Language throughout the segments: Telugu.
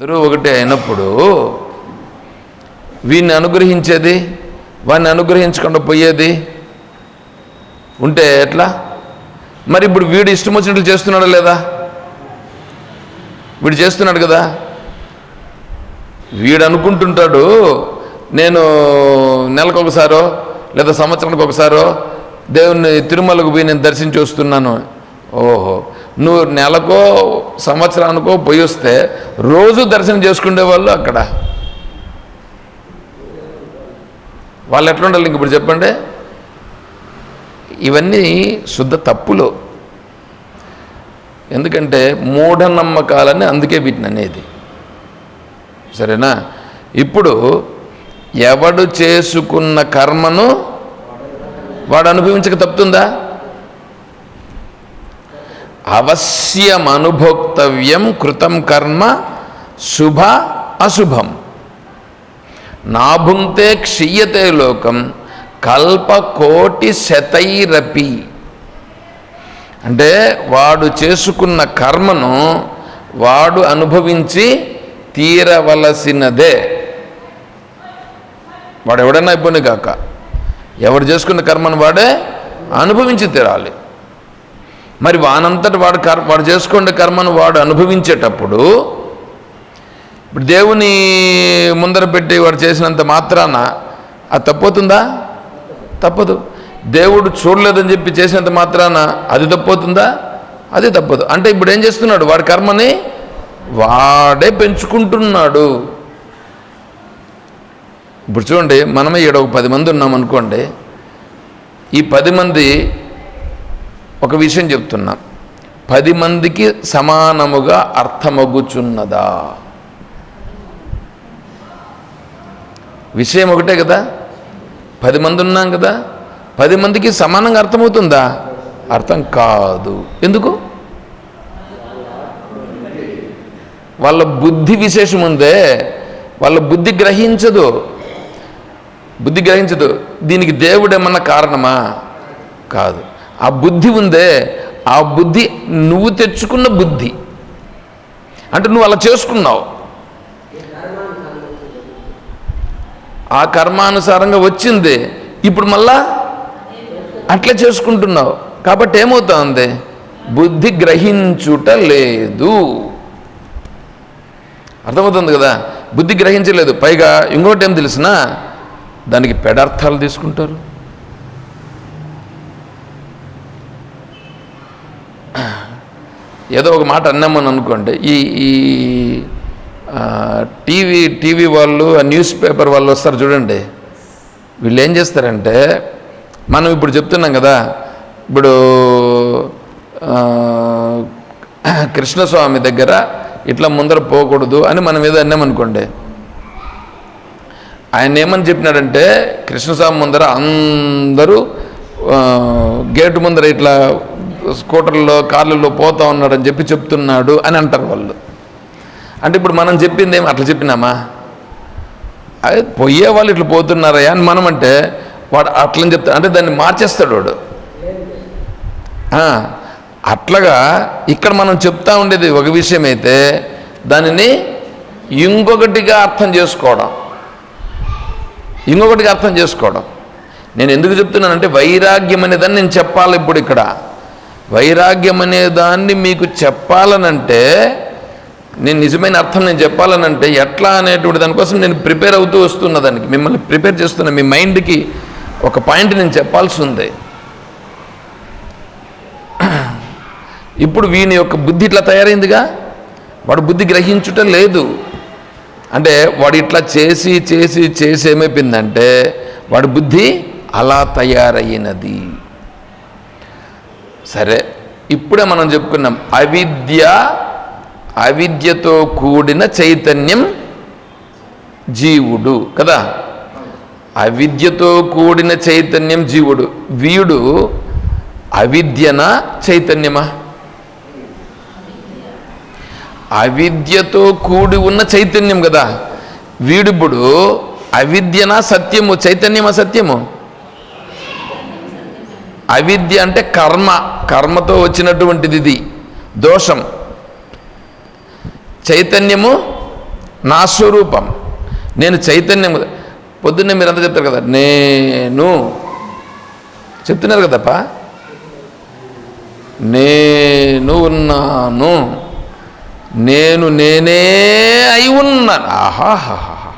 ఇద్దరూ ఒకటే అయినప్పుడు వీడిని అనుగ్రహించేది వాడిని అనుగ్రహించకుండా పోయేది ఉంటే ఎట్లా? మరి ఇప్పుడు వీడు ఇష్టం వచ్చినట్లు చేస్తున్నాడా లేదా? వీడు చేస్తున్నాడు కదా? వీడు అనుకుంటుంటాడు నేను నెలకు ఒకసారో లేదా సంవత్సరానికి ఒకసారో దేవుణ్ణి తిరుమలకు పోయి నేను దర్శించి వస్తున్నాను. ఓహో. నువ్వు నెలకో సంవత్సరానికో పోయి వస్తే రోజు దర్శనం చేసుకునే వాళ్ళు అక్కడ. వాళ్ళు ఎట్లా ఉండాలి ఇంక ఇప్పుడు చెప్పండి? ఇవన్నీ శుద్ధ తప్పులు. ఎందుకంటే మూఢనమ్మకాలని అందుకే వీటిని అనేది. సరేనా? ఇప్పుడు ఎవడు చేసుకున్న కర్మను వాడు అనుభవించక తప్పుతుందా? అవశ్యం అనుభోక్తవ్యం కృతం కర్మ శుభ అశుభం. నాభుంతే క్షీయతే లోకం కల్పకోటి శతైరపి అంటే వాడు చేసుకున్న కర్మను వాడు అనుభవించి తీరవలసినదే. వాడు ఎవడన్నా ఇబ్బంది కాక. ఎవడు చేసుకున్న కర్మను వాడే అనుభవించి తీరాలి. మరి వానంతటి వాడు కర్ వాడు చేసుకునే కర్మను వాడు అనుభవించేటప్పుడు ఇప్పుడు దేవుని ముందర పెట్టి వాడు చేసినంత మాత్రాన అది తప్పుతుందా తప్పదు. దేవుడు చూడలేదని చెప్పి చేసినంత మాత్రాన అది తప్పవుతుందా? అది తప్పదు. అంటే ఇప్పుడు ఏం చేస్తున్నాడు? వాడి కర్మని వాడే పెంచుకుంటున్నాడు. ఇప్పుడు చూడండి మనమే ఈడ ఒక పది మంది ఉన్నాం అనుకోండి ఈ పది మంది ఒక విషయం చెప్తున్నా. పది మందికి సమానముగా అర్థమగుచున్నదా? విషయం ఒకటే కదా? పది మంది ఉన్నాం కదా? పది మందికి సమానంగా అర్థమవుతుందా? అర్థం కాదు. ఎందుకు? వాళ్ళ బుద్ధి విశేషం ఉందే. వాళ్ళ బుద్ధి గ్రహించదు. బుద్ధి గ్రహించదు. దీనికి దేవుడు ఏమన్నా కారణమా? కాదు. ఆ బుద్ధి ఉందే ఆ బుద్ధి నువ్వు తెచ్చుకున్న బుద్ధి. అంటే నువ్వు అలా చేసుకున్నావు. ఆ కర్మానుసారంగా వచ్చింది ఇప్పుడు మళ్ళా అట్లా చేసుకుంటున్నావు. కాబట్టి ఏమవుతుంది? బుద్ధి గ్రహించుట లేదు. అర్థమవుతుంది కదా? బుద్ధి గ్రహించలేదు. పైగా ఇంకోటి ఏం తెలిసినా? దానికి పెడార్థాలు తీసుకుంటారు. ఏదో ఒక మాట అన్నామని అనుకోండి ఈ ఈ టీవీ టీవీ వాళ్ళు ఆ న్యూస్ పేపర్ వాళ్ళు వస్తారు చూడండి. వీళ్ళు ఏం చేస్తారంటే మనం ఇప్పుడు చెప్తున్నాం కదా ఇప్పుడు కృష్ణస్వామి దగ్గర ఇట్లా ముందర పోకూడదు అని మనం ఏదో అన్నామనుకోండి ఆయన ఏమని చెప్పినాడంటే కృష్ణస్వామి ముందర అందరూ గేటు ముందర ఇట్లా స్కూటర్లో కార్లలో పోతా ఉన్నాడని చెప్పి చెప్తున్నాడు అని అంటారు వాళ్ళు. అంటే ఇప్పుడు మనం చెప్పింది ఏమి అట్లా చెప్పినామా? అదే పోయే వాళ్ళు ఇట్లా పోతున్నారయ్యా అని మనం అంటే వాడు అట్లని చెప్తా అంటే దాన్ని మార్చేస్తాడు వాడు. ఆ, అట్లాగా ఇక్కడ మనం చెప్తా ఉండేది ఒక విషయం అయితే దానిని ఇంకొకటిగా అర్థం చేసుకోవడం. ఇంకొకటిగా అర్థం చేసుకోవడం. నేను ఎందుకు చెప్తున్నానంటే వైరాగ్యం అనేదాన్ని నేను చెప్పాలి ఇప్పుడు ఇక్కడ. వైరాగ్యం అనే దాన్ని మీకు చెప్పాలనంటే నేను నిజమైన అర్థం నేను చెప్పాలనంటే ఎట్లా అనేటువంటి దానికోసం నేను ప్రిపేర్ అవుతూ వస్తున్న దానికి మిమ్మల్ని ప్రిపేర్ చేస్తున్న మీ మైండ్కి ఒక పాయింట్ నేను చెప్పాల్సి ఉంది ఇప్పుడు వీని యొక్క బుద్ధి ఇట్లా తయారైందిగా? వాడు బుద్ధి గ్రహించుట లేదు. అంటే వాడు ఇట్లా చేసి చేసి చేసి ఏమైపోయిందంటే వాడి బుద్ధి అలా తయారైనది. సరే ఇప్పుడే మనం చెప్పుకున్నాం అవిద్య అవిద్యతో కూడిన చైతన్యం జీవుడు కదా? అవిద్యతో కూడిన చైతన్యం జీవుడు. వీడు అవిద్యన చైతన్యమా? అవిద్యతో కూడి ఉన్న చైతన్యం కదా. వీడిప్పుడు అవిద్యనా సత్యము చైతన్యమా సత్యము? అవిద్య అంటే కర్మ కర్మతో వచ్చినటువంటిది ఇది. దోషం. చైతన్యము నా స్వరూపం. నేను చైతన్యం పొద్దున్నే మీరు అంతా చెప్తారు కదా నేను. చెప్తున్నారు కదప్ప? నేను ఉన్నాను. నేను నేనే అయి ఉన్నాను. ఆహాహాహా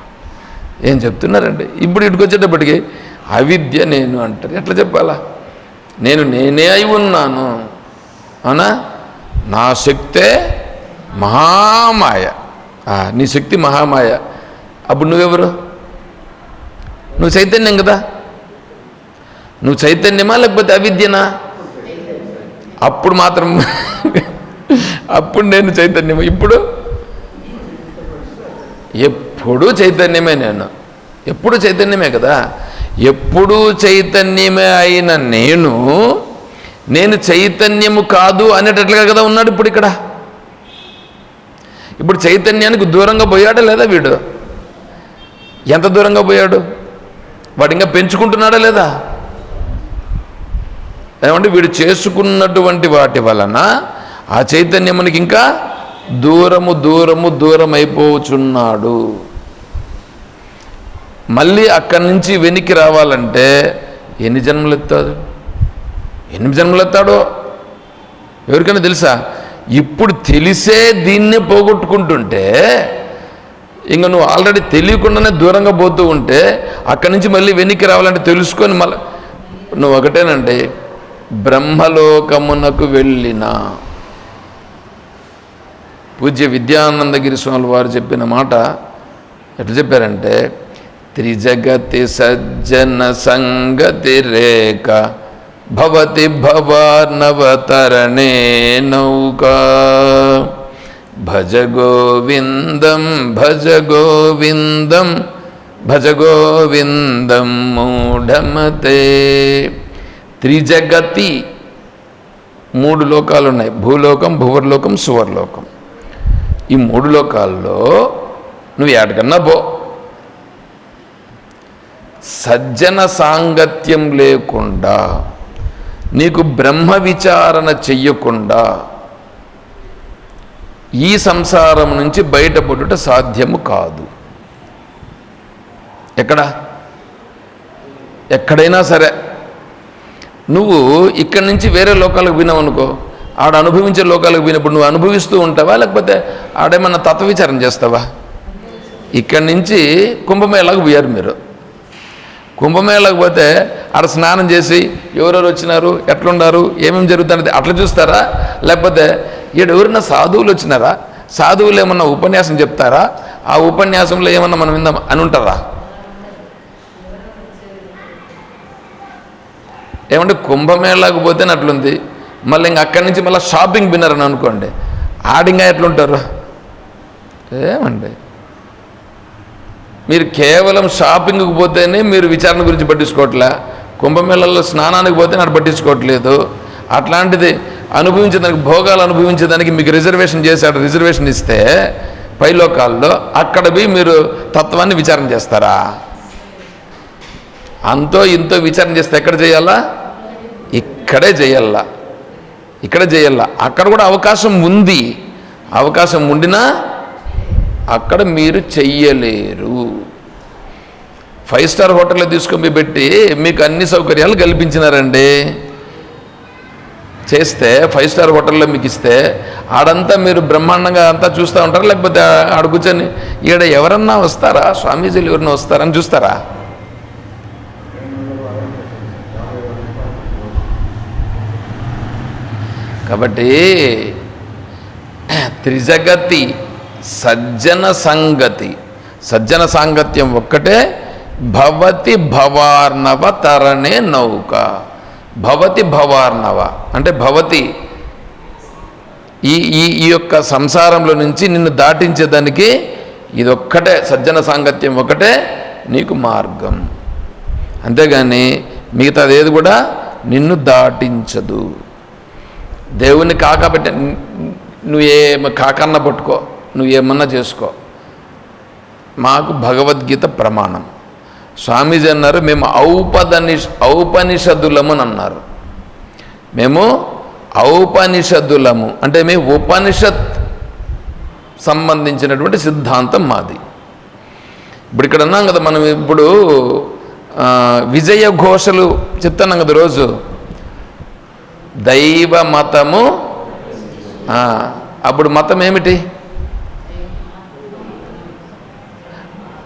ఏం చెప్తున్నారండి? ఇప్పుడు ఇటుకొచ్చేటప్పటికి అవిద్య నేను అంటారు. ఎట్లా చెప్పాలా? నేను నేనే అయి ఉన్నాను. అవునా? నా శక్తే మహామాయ. నీ శక్తి మహామాయ. అప్పుడు నువ్వెవరు? నువ్వు చైతన్యం కదా? నువ్వు చైతన్యమా లేకపోతే అవిద్యనా? అప్పుడు మాత్రం అప్పుడు నేను చైతన్యము? ఇప్పుడు? ఎప్పుడు చైతన్యమే నేను. ఎప్పుడు చైతన్యమే కదా? ఎప్పుడు చైతన్యమే అయిన నేను నేను చైతన్యము కాదు అనేటట్లుగా కదా ఉన్నాడు ఇప్పుడు ఇక్కడ? ఇప్పుడు చైతన్యానికి దూరంగా పోయాడా లేదా వీడు? ఎంత దూరంగా పోయాడు? వాడు ఇంకా పెంచుకుంటున్నాడా లేదా? ఏమంటే వీడు చేసుకున్నటువంటి వాటి వలన ఆ చైతన్యమునికి ఇంకా దూరము దూరము దూరం అయిపోచున్నాడు మళ్ళీ అక్కడి నుంచి వెనక్కి రావాలంటే ఎన్ని జన్మలు ఎత్తాడు? ఎన్ని జన్మలు ఎత్తాడో? ఎవరికైనా తెలుసా? ఇప్పుడు తెలిసే దీన్నే పోగొట్టుకుంటుంటే ఇంకా నువ్వు ఆల్రెడీ తెలియకుండానే దూరంగా పోతూ ఉంటే అక్కడి నుంచి మళ్ళీ వెనక్కి రావాలంటే తెలుసుకొని మళ్ళీ నువ్వు ఒకటేనండి బ్రహ్మలోకమునకు వెళ్ళిన. పూజ్య విద్యానందగిరి స్వామి వారు చెప్పిన మాట ఎట్లా చెప్పారంటే త్రిజగతి సజ్జన సంగతి రేఖ భవతి భవార్ణవతరణే నౌకా. భజ గోవిందం భజ గోవిందం భజ గోవిందం మూఢమతే. త్రిజగతి మూడు లోకాలు ఉన్నాయి. భూలోకం భువర్లోకం సువర్లోకం. ఈ మూడు లోకాల్లో నువ్వు ఏటకన్నా పో. సజ్జన సాంగత్యం లేకుండా నీకు బ్రహ్మ విచారణ చెయ్యకుండా ఈ సంసారం నుంచి బయటపడుట సాధ్యము కాదు. ఎక్కడ? ఎక్కడైనా సరే. నువ్వు ఇక్కడి నుంచి వేరే లోకాలకు పోయినావనుకో ఆడ అనుభవించే లోకాలకు పోయినప్పుడు నువ్వు అనుభవిస్తూ ఉంటావా? లేకపోతే ఆడేమన్నా తత్వవిచారం చేస్తావా? ఇక్కడి నుంచి కుంభమేళాకు పోయారు మీరు. కుంభమేళకు పోతే ఆడ స్నానం చేసి ఎవరెవరు వచ్చినారు ఎట్లున్నారు ఏమేమి జరుగుతున్నది అట్లా చూస్తారా? లేకపోతే ఈడ ఎవరైనా సాధువులు వచ్చినారా? సాధువులు ఏమన్నా ఉపన్యాసం చెప్తారా? ఆ ఉపన్యాసంలో ఏమన్నా మనం విందాం అని ఉంటారా? ఏమంటే కుంభమేళాకు పోతే అట్లుంది. మళ్ళీ ఇంక అక్కడి నుంచి మళ్ళీ షాపింగ్ విన్నారని అనుకోండి. ఆడింగా ఎట్లుంటారు? ఏమండి? మీరు కేవలం షాపింగ్కి పోతేనే మీరు విచారణ గురించి పట్టించుకోవట్లే? కుంభమేళల్లో స్నానానికి పోతే నాకు పట్టించుకోవట్లేదు. అట్లాంటిది అనుభవించేదానికి భోగాలు అనుభవించేదానికి మీకు రిజర్వేషన్ చేశాడు రిజర్వేషన్ ఇస్తే పైలోకాల్లో అక్కడ పోయి మీరు తత్వాన్ని విచారణ చేస్తారా? అంతో ఇంతో విచారణ చేస్తే ఎక్కడ చేయాలా? ఇక్కడే చేయాలా? ఇక్కడ చేయాలా? అక్కడ కూడా అవకాశం ఉంది. అవకాశం ఉండినా అక్కడ మీరు చెయ్యలేరు. ఫైవ్ స్టార్ హోటల్లో తీసుకొని పెట్టి మీకు అన్ని సౌకర్యాలు కల్పించినారండి. చేస్తే ఫైవ్ స్టార్ హోటల్లో మీకు ఇస్తే ఆడంతా మీరు బ్రహ్మాండంగా అంతా చూస్తూ ఉంటారా? లేకపోతే ఆడ కూర్చొని ఈడ ఎవరన్నా వస్తారా? స్వామీజీలు ఎవరన్నా వస్తారని చూస్తారా? కాబట్టి త్రిజగతి సజ్జన సంగతి సజ్జన సాంగత్యం ఒక్కటే భవతి భవార్ణవ తరణే నౌక భవతి భవార్ణవ అంటే భవతి ఈ ఈ ఈ యొక్క సంసారంలో నుంచి నిన్ను దాటించేదానికి ఇది ఒక్కటే సజ్జన సాంగత్యం ఒకటే నీకు మార్గం అంతేగాని మిగతాది ఏది కూడా నిన్ను దాటించదు దేవుని కాకబెట్ట నువ్వు ఏ కాకన్న పట్టుకో నువ్వు ఏమన్నా చేసుకో. మాకు భగవద్గీత ప్రమాణం. స్వామీజీ అన్నారు మేము ఔపదనిష్ ఔపనిషదులము అని అన్నారు. మేము ఔపనిషదులము అంటే మేము ఉపనిషత్ సంబంధించినటువంటి సిద్ధాంతం మాది. ఇప్పుడు ఇక్కడ అన్నాం కదా మనం ఇప్పుడు విజయ ఘోషలు చెప్తున్నాం కదా రోజు. దైవ మతము అప్పుడు మతం ఏమిటి?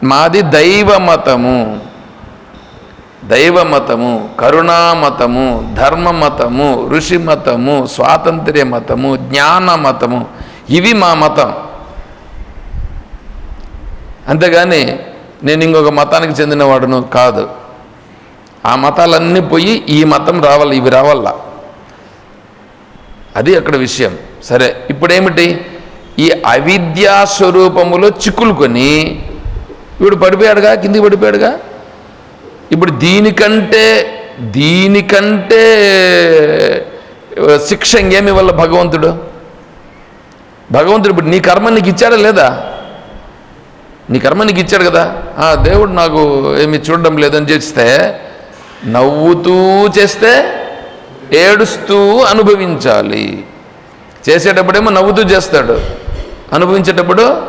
మాది దైవ మతము దైవ మతము కరుణా మతము ధర్మ మతము ఋషి మతము స్వాతంత్ర్య మతము జ్ఞాన మతము ఇవి మా మతం. అంతేగాని నేను ఇంకొక మతానికి చెందినవాడును కాదు. ఆ మతాలన్నీ పోయి ఈ మతం రావాలి ఇవి రావాల. అది అక్కడ విషయం. సరే ఇప్పుడేమిటి? ఈ అవిద్యా స్వరూపములో చిక్కులుకొని వీడు పడిపోయాడుగా? కిందికి పడిపోయాడుగా? ఇప్పుడు దీనికంటే దీనికంటే శిక్ష ఇంకేమి వల్ల భగవంతుడు? భగవంతుడు ఇప్పుడు నీ కర్మ నీకు ఇచ్చాడా లేదా? నీ కర్మ నీకు ఇచ్చాడు కదా? ఆ దేవుడు నాకు ఏమి చూడడం లేదని చేస్తే నవ్వుతూ చేస్తే ఏడుస్తూ అనుభవించాలి. చేసేటప్పుడేమో నవ్వుతూ చేస్తాడు. అనుభవించేటప్పుడు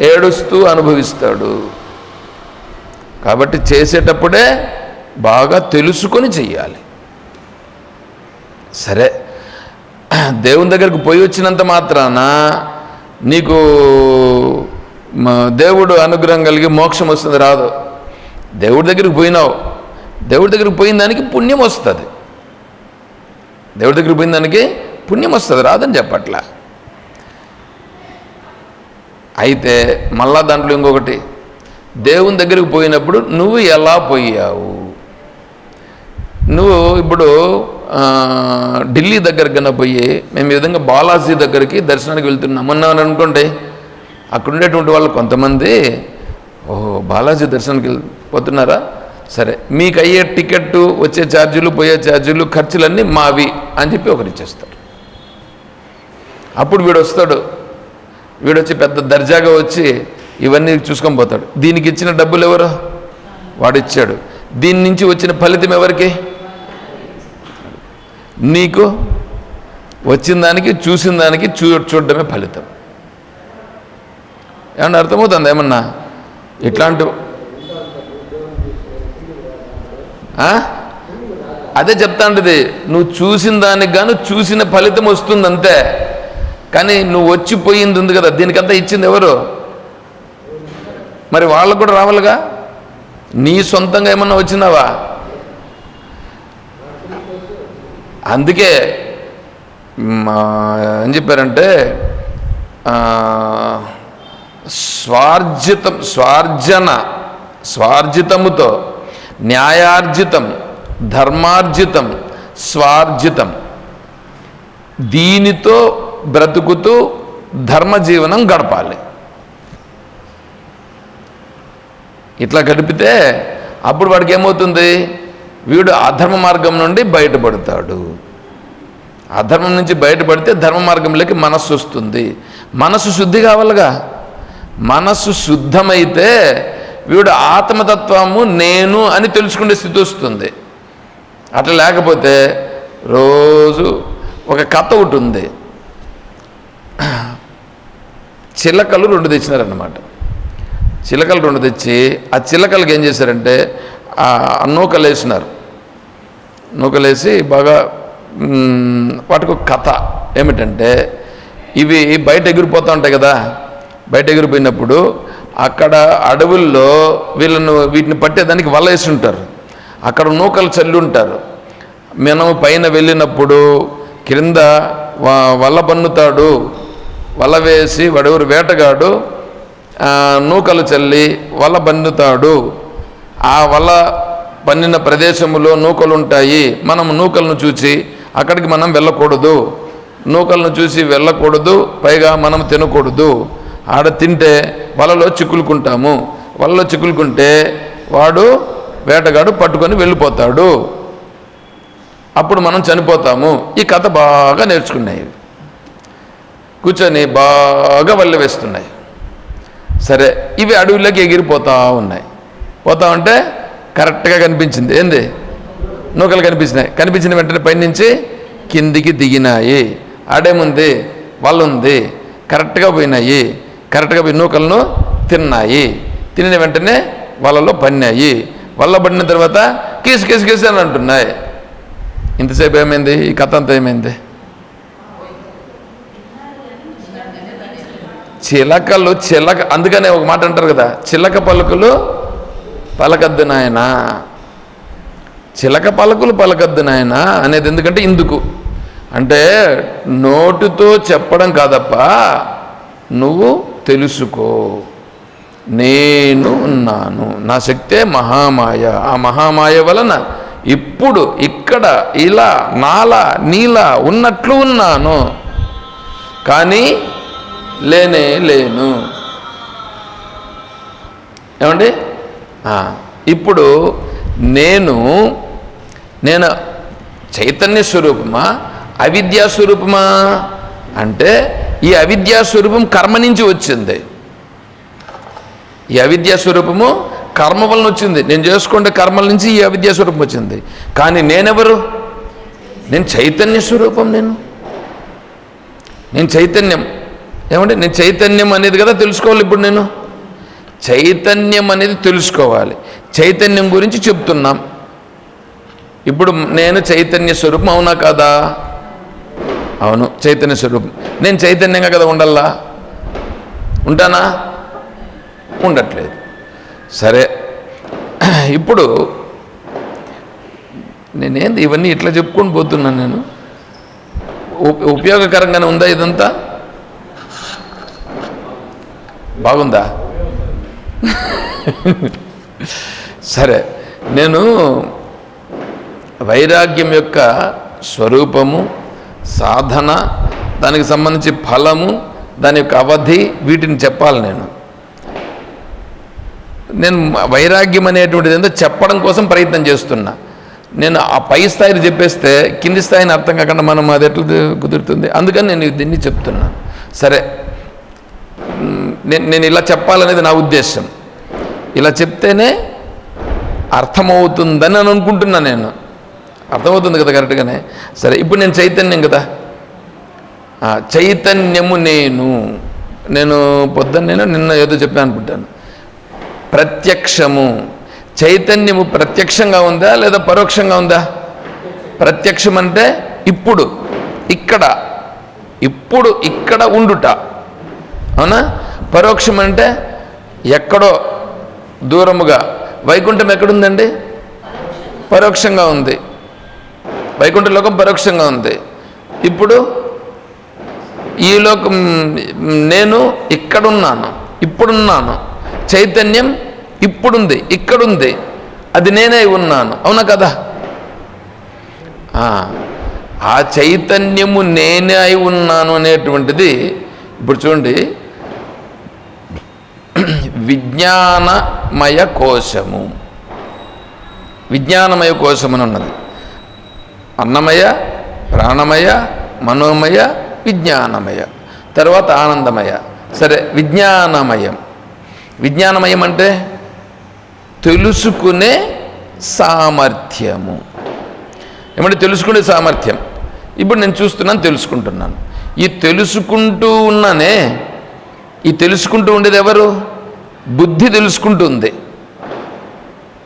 ఏడుస్తూ అనుభవిస్తాడు. కాబట్టి చేసేటప్పుడే బాగా తెలుసుకొని చెయ్యాలి. సరే దేవుని దగ్గరికి పోయి వచ్చినంత మాత్రాన నీకు దేవుడు అనుగ్రహం కలిగి మోక్షం వస్తుంది రాదు. దేవుడి దగ్గరికి పోయినావు. దేవుడి దగ్గరికి పోయిన దానికి పుణ్యం వస్తుంది. దేవుడి దగ్గరికి పోయిన దానికి పుణ్యం వస్తుంది రాదని చెప్పట్లా. అయితే మళ్ళా దాంట్లో ఇంకొకటి. దేవుని దగ్గరికి పోయినప్పుడు నువ్వు ఎలా పోయావు? నువ్వు ఇప్పుడు ఢిల్లీ దగ్గరికి కన్నా పోయి మేము ఈ విధంగా బాలాజీ దగ్గరికి దర్శనానికి వెళ్తున్నాం. అన్నామని అనుకోండి అక్కడ ఉండేటువంటి వాళ్ళు కొంతమంది ఓహో బాలాజీ దర్శనానికి పోతున్నారా? సరే మీకు అయ్యే టికెట్ వచ్చే ఛార్జీలు పోయే ఛార్జీలు ఖర్చులన్నీ మావి అని చెప్పి ఒకరు ఇచ్చేస్తారు. అప్పుడు వీడు వస్తాడు. వీడొచ్చి పెద్ద దర్జాగా వచ్చి ఇవన్నీ చూసుకొని పోతాడు. దీనికి ఇచ్చిన డబ్బులు ఎవరు? వాడు ఇచ్చాడు దీని నుంచి వచ్చిన ఫలితం ఎవరికి? నీకు వచ్చిన దానికి చూసిన దానికి చూ చూడడమే ఫలితం. ఏమన్నా అర్థమవుతుంది ఏమన్నా? ఇట్లాంటి ఆ? అదే చెప్తాంటిది. నువ్వు చూసిన దానికి గాను చూసిన ఫలితం వస్తుంది అంతే కానీ నువ్వు వచ్చిపోయింది ఉంది కదా దీనికంతా ఇచ్చింది ఎవరు? మరి వాళ్ళకు కూడా రావాలిగా? నీ సొంతంగా ఏమన్నా వచ్చినావా అందుకే ఏం చెప్పారంటే స్వార్జితం స్వార్జన స్వార్జితముతో న్యాయార్జితం ధర్మార్జితం స్వార్జితం. దీనితో బ్రతుకుతూ ధర్మజీవనం గడపాలి. ఇట్లా గడిపితే అప్పుడు వాడికి ఏమవుతుంది? వీడు అధర్మ మార్గం నుండి బయటపడతాడు. అధర్మం నుంచి బయటపడితే ధర్మ మార్గంలోకి మనస్సు వస్తుంది. మనస్సు శుద్ధి కావాలిగా? మనస్సు శుద్ధమైతే వీడు ఆత్మతత్వము నేను అని తెలుసుకునే స్థితి వస్తుంది. అట్లా లేకపోతే రోజు ఒక కథ ఒకటి ఉంది. చిలకలు రెండు తెచ్చినారన్నమాట. చిలకలు రెండు తెచ్చి ఆ చిలకలకి ఏం చేశారంటే ఆ నూకలు వేసినారు. నూకలేసి బాగా వాటికి కథ ఏమిటంటే ఇవి బయట ఎగిరిపోతూ ఉంటాయి కదా బయట ఎగిరిపోయినప్పుడు అక్కడ అడవుల్లో వీళ్ళను వీటిని పట్టేదానికి వల వేసి ఉంటారు. అక్కడ నూకలు చల్లి ఉంటారు. మనం పైన వెళ్ళినప్పుడు క్రింద వల్ల వల పన్నుతాడు. వల వేసి వాడెవరు వేటగాడు నూకలు చల్లి వల బన్నుతాడు. ఆ వల పన్నిన ప్రదేశములో నూకలు ఉంటాయి మనం నూకలను చూసి అక్కడికి మనం వెళ్ళకూడదు. నూకలను చూసి వెళ్ళకూడదు పైగా మనం తినకూడదు. ఆడ తింటే వలలో చిక్కులుకుంటాము. వలలో చిక్కులుకుంటే వాడు వేటగాడు పట్టుకొని వెళ్ళిపోతాడు. అప్పుడు మనం చనిపోతాము. ఈ కథ బాగా నేర్చుకున్నాయి. కూర్చొని బాగా వల్ల వేస్తున్నాయి. సరే ఇవి అడవిలోకి ఎగిరిపోతా ఉన్నాయి. పోతా ఉంటే కరెక్ట్గా కనిపించింది. ఏంది? నూకలు కనిపించినాయి. కనిపించిన వెంటనే పైనుంచి కిందికి దిగినాయి. ఆడేముంది వల్ల ఉంది కరెక్ట్గా పోయినాయి. కరెక్ట్గా పోయి నూకలను తిన్నాయి. తినిన వెంటనే వాళ్ళలో పన్నాయి. వల్ల పడిన తర్వాత కేసు కేసు కేసు అని అంటున్నాయి. ఇంతసేపు ఏమైంది? ఈ కథ అంతా ఏమైంది? చిలకలు చిలక అందుకనే ఒక మాట అంటారు కదా చిలక పలుకులు పలకద్దు నాయనా. చిలక పలుకులు పలకద్దు నాయనా అనేది ఎందుకంటే ఇందుకు. అంటే నోటితో చెప్పడం కాదప్ప నువ్వు తెలుసుకో. నేను ఉన్నాను. నా శక్తే మహామాయ. ఆ మహామాయ వలన ఇప్పుడు ఇక్కడ ఇలా నాలా నీలా ఉన్నట్లు ఉన్నాను. కానీ లేనే లేను. ఏమండి? ఇప్పుడు నేను నేను చైతన్య స్వరూపమా? అవిద్యా స్వరూపమా? అంటే ఈ అవిద్యా స్వరూపం కర్మ నుంచి వచ్చింది. ఈ అవిద్యా స్వరూపము కర్మ వలన వచ్చింది. నేను చేసుకుంటే కర్మల నుంచి ఈ అవిద్యా స్వరూపం వచ్చింది. కానీ నేనెవరు? నేను చైతన్య స్వరూపం నేను. నేను చైతన్యం. ఏమంటే నేను చైతన్యం అనేది కదా తెలుసుకోవాలి ఇప్పుడు నేను? చైతన్యం అనేది తెలుసుకోవాలి. చైతన్యం గురించి చెప్తున్నాం. ఇప్పుడు నేను చైతన్య స్వరూపం అవునా కదా? అవును చైతన్య స్వరూపం. నేను చైతన్యంగా కదా ఉండాలా? ఉంటానా? ఉండట్లేదు. సరే ఇప్పుడు నేనేంది ఇవన్నీ ఇట్లా చెప్పుకొని పోతున్నాను నేను? ఉపయోగకరంగానే ఉందా ఇదంతా? బాగుందా? సరే నేను వైరాగ్యం యొక్క స్వరూపము సాధన దానికి సంబంధించి ఫలము దాని యొక్క అవధి వీటిని చెప్పాలి నేను. నేను వైరాగ్యం అనేటువంటిది ఏంటో చెప్పడం కోసం ప్రయత్నం చేస్తున్నా. నేను ఆ పై స్థాయిని చెప్పేస్తే కింది స్థాయిని అర్థం కాకుండా మనం అది ఎట్లా కుదురుతుంది? అందుకని నేను దీన్ని చెప్తున్నాను సరే నేను నేను ఇలా చెప్పాలనేది నా ఉద్దేశం ఇలా చెప్తేనే అర్థమవుతుందని అని అనుకుంటున్నాను నేను. అర్థమవుతుంది కదా కరెక్ట్గానే? సరే ఇప్పుడు నేను చైతన్యం కదా? చైతన్యము నేను. నేను పొద్దున్న నేను నిన్న ఏదో చెప్పాను అనుకుంటాను. ప్రత్యక్షము. చైతన్యము ప్రత్యక్షంగా ఉందా లేదా పరోక్షంగా ఉందా? ప్రత్యక్షం అంటే ఇప్పుడు ఇక్కడ. ఇప్పుడు ఇక్కడ ఉండుట. అవునా? పరోక్షం అంటే ఎక్కడో దూరముగా. వైకుంఠం ఎక్కడుందండి? పరోక్షంగా ఉంది. వైకుంఠ లోకం పరోక్షంగా ఉంది. ఇప్పుడు ఈ లోకం నేను ఇక్కడున్నాను ఇప్పుడున్నాను. చైతన్యం ఇప్పుడుంది ఇక్కడుంది. అది నేనే ఉన్నాను. అవునా కదా? ఆ, ఆ చైతన్యము నేనే అయి ఉన్నాను అనేటువంటిది ఇప్పుడు చూడండి. విజ్ఞానమయ కోశము. విజ్ఞానమయ కోశం అని ఉన్నది. అన్నమయ ప్రాణమయ మనోమయ విజ్ఞానమయ. తర్వాత ఆనందమయ. సరే విజ్ఞానమయం. విజ్ఞానమయం అంటే తెలుసుకునే సామర్థ్యము. ఏమంటే తెలుసుకునే సామర్థ్యం. ఇప్పుడు నేను చూస్తున్నాను తెలుసుకుంటున్నాను. ఈ తెలుసుకుంటూ ఉన్నానే ఈ తెలుసుకుంటూ ఉండేది ఎవరు? బుద్ధి తెలుసుకుంటుంది.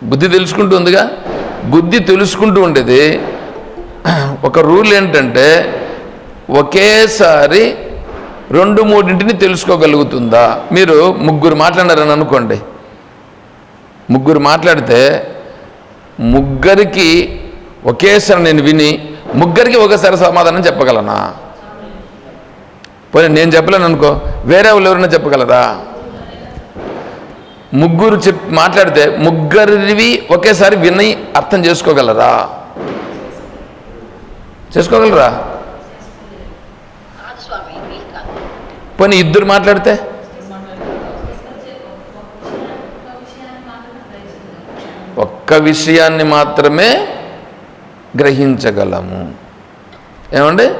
బుద్ధి తెలుసుకుంటూ ఉందిగా బుద్ధి తెలుసుకుంటూ ఉండేది. ఒక రూల్ ఏంటంటే ఒకేసారి రెండు మూడింటిని తెలుసుకోగలుగుతుందా? మీరు ముగ్గురు మాట్లాడారని అనుకోండి. ముగ్గురు మాట్లాడితే ముగ్గురికి ఒకేసారి నేను విని ముగ్గురికి ఒకేసారి సమాధానం చెప్పగలనా? పోనీ నేను చెప్పలేను అనుకో వేరే వాళ్ళు ఎవరైనా చెప్పగలరా? ముగ్గురు చెప్ మాట్లాడితే ముగ్గురివి ఒకేసారి విని అర్థం చేసుకోగలరా? చేసుకోగలరా? పోనీ ఇద్దరు మాట్లాడితే? ఒక్క విషయాన్ని మాత్రమే గ్రహించగలము. ఏమండి?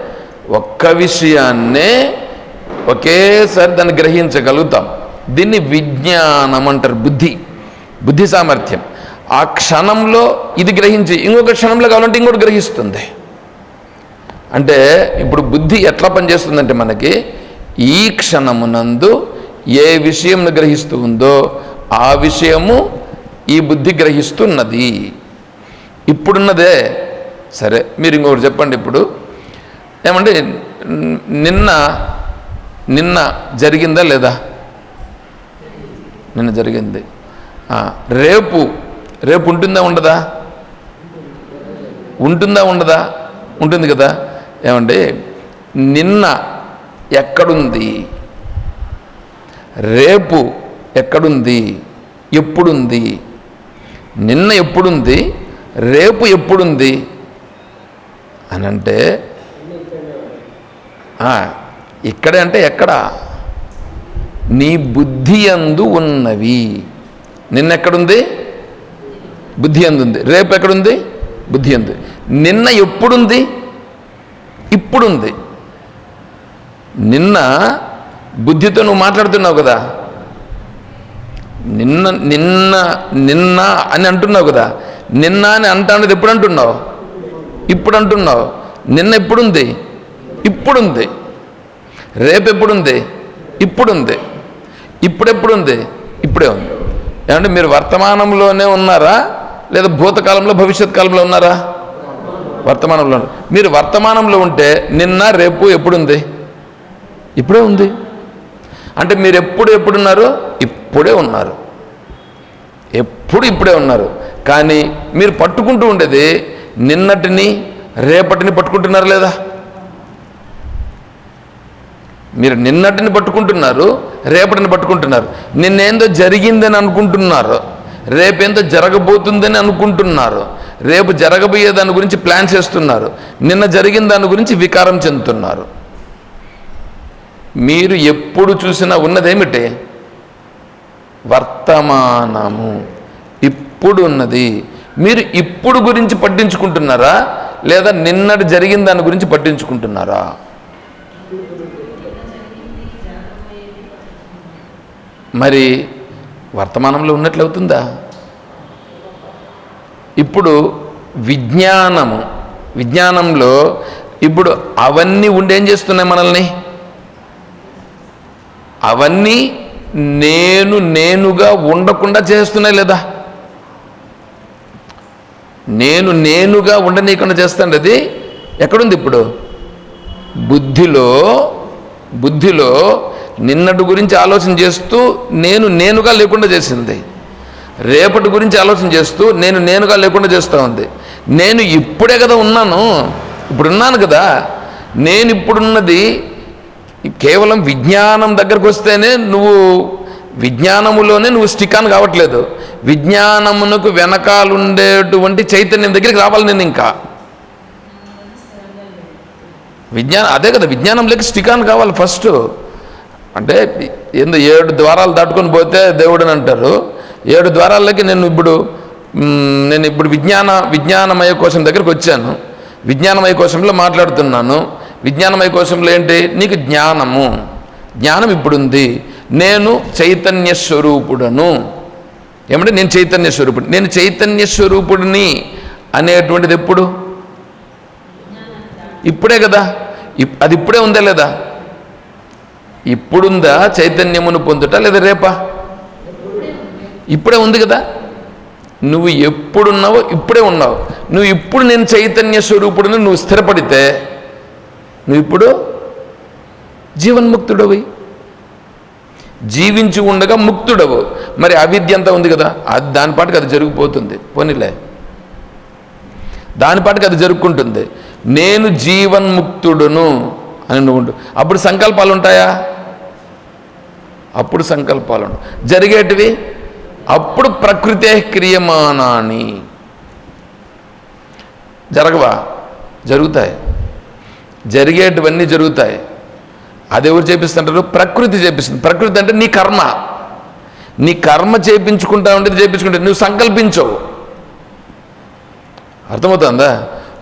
ఒక్క విషయాన్నే ఒకేసారి దాన్ని గ్రహించగలుగుతాం. దీన్ని విజ్ఞానం అంటారు బుద్ధి బుద్ధి సామర్థ్యం. ఆ క్షణంలో ఇది గ్రహించి ఇంకొక క్షణంలో కావాలంటే ఇంకోటి గ్రహిస్తుంది. అంటే ఇప్పుడు బుద్ధి ఎట్లా పనిచేస్తుందంటే మనకి ఈ క్షణమునందు ఏ విషయంను గ్రహిస్తూ ఉందో ఆ విషయము ఈ బుద్ధి గ్రహిస్తున్నది. ఇప్పుడున్నదే. సరే మీరు ఇంకొకటి చెప్పండి ఇప్పుడు. ఏమంటే నిన్న నిన్న జరిగిందా లేదా? నిన్న జరిగింది. రేపు రేపు ఉంటుందా ఉండదా? ఉంటుందా ఉండదా? ఉంటుంది కదా. ఏమండి? నిన్న ఎక్కడుంది? రేపు ఎక్కడుంది? ఎప్పుడుంది? నిన్న ఎప్పుడుంది? రేపు ఎప్పుడుంది? అని అంటే ఇక్కడే అంటే ఎక్కడ? నీ బుద్ధి అందు ఉన్నవి. నిన్నెక్కడుంది? బుద్ధి అందు ఉంది రేపు ఎక్కడుంది బుద్ధి అందు నిన్న ఎప్పుడుంది? ఇప్పుడుంది. నిన్న బుద్ధితో నువ్వు మాట్లాడుతున్నావు కదా. నిన్న నిన్న నిన్న అని అంటున్నావు కదా. నిన్న అని అంటానది ఎప్పుడు అంటున్నావు ఇప్పుడు అంటున్నావు నిన్న ఎప్పుడుంది? ఇప్పుడుంది. రేపు ఎప్పుడుంది ఇప్పుడుంది. ఇప్పుడెప్పుడు ఉంది? ఇప్పుడే ఉంది. ఏమంటే మీరు వర్తమానంలోనే ఉన్నారా? లేదా భూతకాలంలో భవిష్యత్ కాలంలో ఉన్నారా? వర్తమానంలో మీరు వర్తమానంలో ఉంటే నిన్న రేపు ఎప్పుడుంది ఇప్పుడే ఉంది. అంటే మీరు ఎప్పుడు ఎప్పుడున్నారు ఇప్పుడే ఉన్నారు. ఎప్పుడు ఇప్పుడే ఉన్నారు. కానీ మీరు పట్టుకుంటూ ఉండేది నిన్నటిని రేపటిని పట్టుకుంటున్నారు లేదా? మీరు నిన్నటిని పట్టుకుంటున్నారు రేపటిని పట్టుకుంటున్నారు. నిన్నేందో జరిగిందని అనుకుంటున్నారు రేపేందో జరగబోతుందని అనుకుంటున్నారు రేపు జరగబోయే దాని గురించి ప్లాన్ చేస్తున్నారు నిన్న జరిగిన దాని గురించి వికారం చెందుతున్నారు. మీరు ఎప్పుడు చూసినా ఉన్నదేమిటి? వర్తమానము. ఇప్పుడు ఉన్నది. మీరు ఇప్పుడు గురించి పట్టించుకుంటున్నారా? లేదా నిన్నటి జరిగిన దాని గురించి పట్టించుకుంటున్నారా? మరి వర్తమానంలో ఉన్నట్లు అవుతుందా? ఇప్పుడు విజ్ఞానము విజ్ఞానంలో ఇప్పుడు అవన్నీ ఉండేం చేస్తున్నాయి మనల్ని? అవన్నీ నేను నేనుగా ఉండకుండా చేస్తున్నాయి లేదా? నేను నేనుగా ఉండనీయకుండా చేస్తాను అది ఎక్కడుంది ఇప్పుడు? బుద్ధిలో బుద్ధిలో నిన్నటి గురించి ఆలోచన చేస్తూ నేను నేనుగా లేకుండా చేసింది. రేపటి గురించి ఆలోచన చేస్తూ నేను నేనుగా లేకుండా చేస్తూ ఉంది. నేను ఇప్పుడే కదా ఉన్నాను. ఇప్పుడున్నాను కదా. నేను ఇప్పుడున్నది కేవలం విజ్ఞానం దగ్గరకు వస్తేనే నువ్వు విజ్ఞానములోనే నువ్వు స్టికాన్ కావట్లేదు. విజ్ఞానమునకు వెనకాలుండేటువంటి చైతన్యం దగ్గరికి రావాలి నేను ఇంకా. విజ్ఞానం అదే కదా విజ్ఞానంలోకి లేక ఆన్ కావాలి ఫస్ట్ అంటే ఏందో ఏడు ద్వారాలు దాటుకొని పోతే దేవుడని అంటారు. ఏడు ద్వారాలకి నేను ఇప్పుడు నేను ఇప్పుడు విజ్ఞాన విజ్ఞానమయ కోశం దగ్గరికి వచ్చాను. విజ్ఞానమయ కోశంలో మాట్లాడుతున్నాను. విజ్ఞానమయ కోశంలో ఏంటి? నీకు జ్ఞానము. జ్ఞానం ఇప్పుడుంది. నేను చైతన్య స్వరూపుడను. ఏమంటే నేను చైతన్య స్వరూపుడు నేను చైతన్య స్వరూపుడిని అనేటువంటిది ఎప్పుడు? ఇప్పుడే కదా. ఇప్- అది ఇప్పుడే ఉందా లేదా? ఇప్పుడుందా చైతన్యమును పొందుట లేదా రేపా? ఇప్పుడే ఉంది కదా. నువ్వు ఎప్పుడున్నావో ఇప్పుడే ఉన్నావు. నువ్వు ఇప్పుడు నేను చైతన్య స్వరూపుడిని నువ్వు స్థిరపడితే నువ్వు ఇప్పుడు జీవన్ముక్తుడవి. జీవించి ఉండగా ముక్తుడవు. మరి అవిద్య అంతా ఉంది కదా. అది దానిపాటుకి అది జరిగిపోతుంది. పోనీలే. దానిపాటుకి అది జరుపుకుంటుంది నేను జీవన్ముక్తుడును అని నువ్వు అప్పుడు సంకల్పాలు ఉంటాయా? అప్పుడు సంకల్పాలు ఉండవు జరిగేటివి అప్పుడు ప్రకృతే క్రియమానాని. జరగవా? జరుగుతాయి. జరిగేటివన్నీ జరుగుతాయి. అది ఎవరు చేపిస్తుంటారు? ప్రకృతి చేపిస్తుంది. ప్రకృతి అంటే నీ కర్మ. నీ కర్మ చేపించుకుంటా ఉండేది చేపించుకుంటే నువ్వు సంకల్పించవు. అర్థమవుతుందా?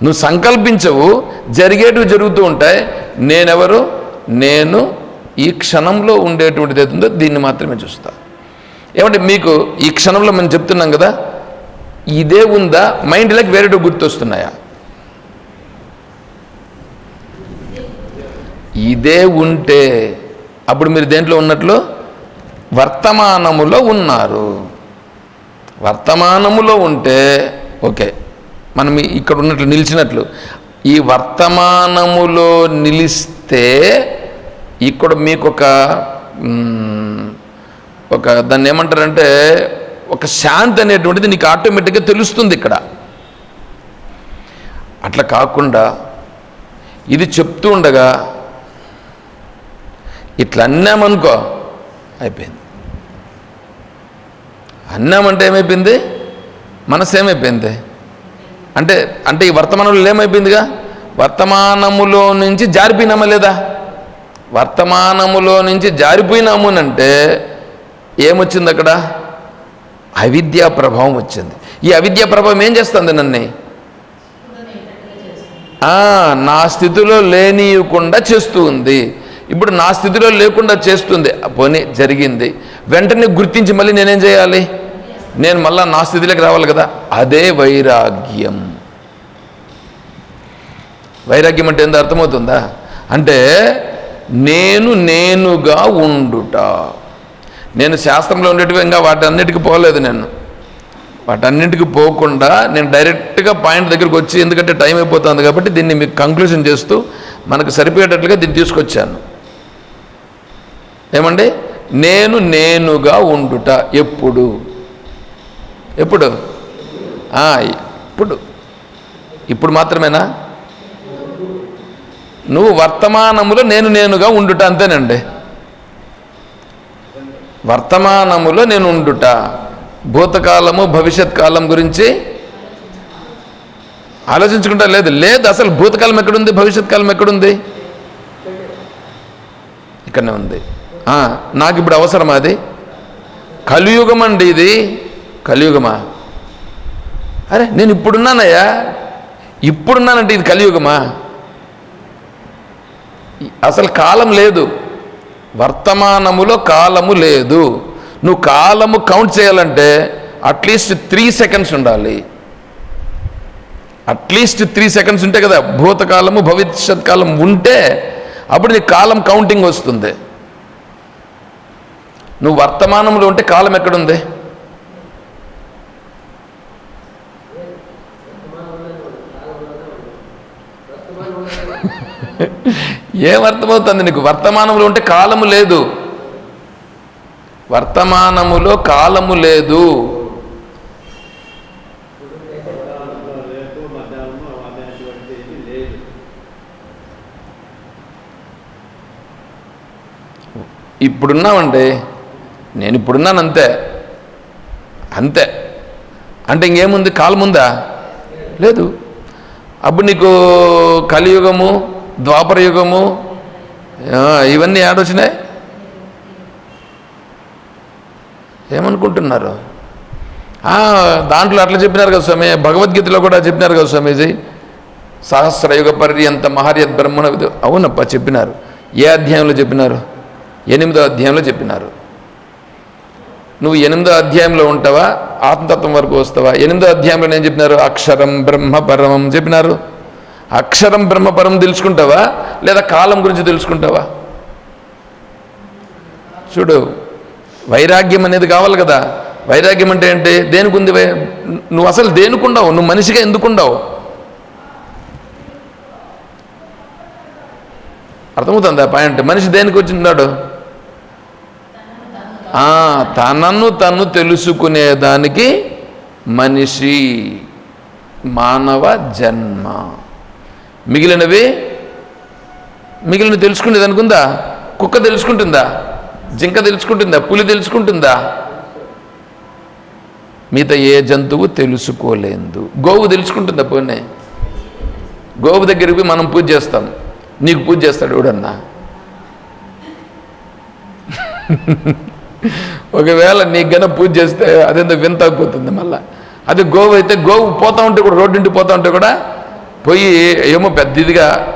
నువ్వు సంకల్పించవు జరిగేటివి జరుగుతూ ఉంటాయి. నేనెవరు? నేను ఈ క్షణంలో ఉండేటువంటిది ఏదో ఉందో దీన్ని మాత్రమే చూస్తా. ఏమంటే మీకు ఈ క్షణంలో మనం చెప్తున్నాం కదా ఇదే ఉందా? మైండ్లోకి వేరేటో గుర్తొస్తున్నాయా? ఇదే ఉంటే అప్పుడు మీరు దేంట్లో ఉన్నట్లు? వర్తమానములో ఉన్నారు. వర్తమానములో ఉంటే ఓకే మనం ఇక్కడ ఉన్నట్లు నిలిచినట్లు ఈ వర్తమానములో నిలిస్తే ఇక్కడ మీకు ఒక ఒక దాన్ని ఏమంటారంటే ఒక శాంతి అనేటువంటిది నీకు ఆటోమేటిక్గా తెలుస్తుంది ఇక్కడ. అట్లా కాకుండా ఇది చెప్తూ ఉండగా ఇట్లా అన్నామనుకో అయిపోయింది. అన్నామంటే ఏమైపోయింది? మనసు ఏమైపోయింది అంటే అంటే ఈ వర్తమానంలో ఏమైపోయిందిగా? వర్తమానములో నుంచి జారిపోయినామా లేదా? వర్తమానములో నుంచి జారిపోయినాము అంటే ఏమొచ్చింది అక్కడ? అవిద్యా ప్రభావం వచ్చింది. ఈ అవిద్యా ప్రభావం ఏం చేస్తుంది నన్ను? నా స్థితిలో లేనియకుండా చేస్తూ ఉంది. ఇప్పుడు నా స్థితిలో లేకుండా చేస్తుంది. పోనీ జరిగింది. వెంటనే గుర్తించి మళ్ళీ నేనేం చేయాలి? నేను మళ్ళీ నా స్థితిలోకి రావాలి కదా. అదే వైరాగ్యం. వైరాగ్యం అంటే ఎంత అర్థమవుతుందా? అంటే నేను నేనుగా ఉండుట. నేను శాస్త్రంలో ఉండేటివి ఇంకా వాటన్నిటికీ పోలేదు నేను. వాటన్నింటికి పోకుండా నేను డైరెక్ట్గా పాయింట్ దగ్గరికి వచ్చి ఎందుకంటే టైం అయిపోతుంది కాబట్టి దీన్ని మీకు కంక్లూషన్ చేస్తూ మనకు సరిపోయేటట్లుగా దీన్ని తీసుకొచ్చాను. ఏమండి? నేను నేనుగా ఉండుట ఎప్పుడు? ఎప్పుడు? ఇప్పుడు. ఇప్పుడు మాత్రమేనా? నువ్వు వర్తమానములో నేను నేనుగా ఉండుట అంతేనండి. వర్తమానములో నేను ఉండుట. భూతకాలము భవిష్యత్ కాలం గురించి ఆలోచించుకుంటా లేదు. లేదు అసలు భూతకాలం ఎక్కడుంది భవిష్యత్ కాలం ఎక్కడుంది? ఇక్కడనే ఉంది. నాకు ఇప్పుడు అవసరం అది? కలియుగం అండి ఇది. కలియుగమా? అరే నేను ఇప్పుడున్నానయ్యా. ఇప్పుడున్నానంటే ఇది కలియుగమా? అసలు కాలం లేదు. వర్తమానములో కాలము లేదు. నువ్వు కాలము కౌంట్ చేయాలంటే అట్లీస్ట్ త్రీ సెకండ్స్ ఉండాలి. అట్లీస్ట్ త్రీ సెకండ్స్ ఉంటే కదా భూతకాలము భవిష్యత్ కాలం ఉంటే అప్పుడు నీకు కాలం కౌంటింగ్ వస్తుంది. నువ్వు వర్తమానంలో ఉంటే కాలం ఎక్కడుంది? ఏమర్థమవుతుంది నీకు? వర్తమానంలో ఉంటే కాలము లేదు. వర్తమానములో కాలము లేదు. ఇప్పుడున్నామండి నేను ఇప్పుడున్నాను అంతే అంతే. అంటే ఇంకేముంది? కాలముందా? లేదు. అప్పుడు నీకు కలియుగము ద్వాపర యుగము ఇవన్నీ ఏడొచ్చినాయి ఏమనుకుంటున్నారు? దాంట్లో అట్లా చెప్పినారు కదా స్వామి భగవద్గీతలో కూడా చెప్పినారు కదా స్వామీజీ సహస్రయుగ పర్యంత మహర్యత్ బ్రహ్మణ అవునప్ప చెప్పినారు. ఏ అధ్యాయంలో చెప్పినారు? ఎనిమిదో అధ్యాయంలో చెప్పినారు. నువ్వు ఎనిమిదో అధ్యాయంలో ఉంటావా? ఆత్మతత్వం వరకు వస్తావా? ఎనిమిదో అధ్యాయంలో నేను చెప్పినారు? అక్షరం బ్రహ్మ పరమం చెప్పినారు. అక్షరం బ్రహ్మపరం తెలుసుకుంటావా? లేదా కాలం గురించి తెలుసుకుంటావా? చూడు వైరాగ్యం అనేది కావాలి కదా. వైరాగ్యం అంటే ఏంటి? దేనికి నువ్వు అసలు దేనికుండవు? నువ్వు మనిషిగా ఎందుకుండవు? అర్థమవుతుంది ఆ పాయింట్? మనిషి దేనికి వచ్చిందాడు? ఆ, తనను తను తెలుసుకునేదానికి మనిషి మానవ జన్మ. మిగిలినవి మిగిలిన తెలుసుకునేది అనుకుందా కుక్క తెలుసుకుంటుందా? జింక తెలుసుకుంటుందా? పులి తెలుసుకుంటుందా? మిగతా ఏ జంతువు తెలుసుకోలేదు. గోవు తెలుసుకుంటుందా పోనే గోవు దగ్గరికి మనం పూజ చేస్తాం. నీకు పూజ చేస్తాడు ఎవడన్నా? ఒకవేళ నీకు గన పూజ చేస్తే అదేందో వింత అయిపోతుంది మళ్ళీ. అది గోవు అయితే గోవు పోతా ఉంటే కూడా రోడ్డు పోతూ ఉంటే కూడా పోయి ఏమో పెద్ద ఇదిగా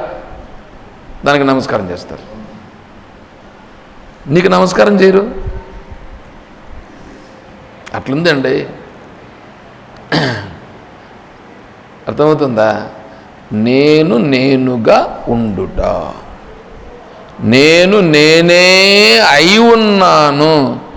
దానికి నమస్కారం చేస్తారు. నీకు నమస్కారం చేయరు? అట్లుందండి. అర్థమవుతుందా? నేను నేనుగా ఉండుట. నేను నేనే అయి ఉన్నాను.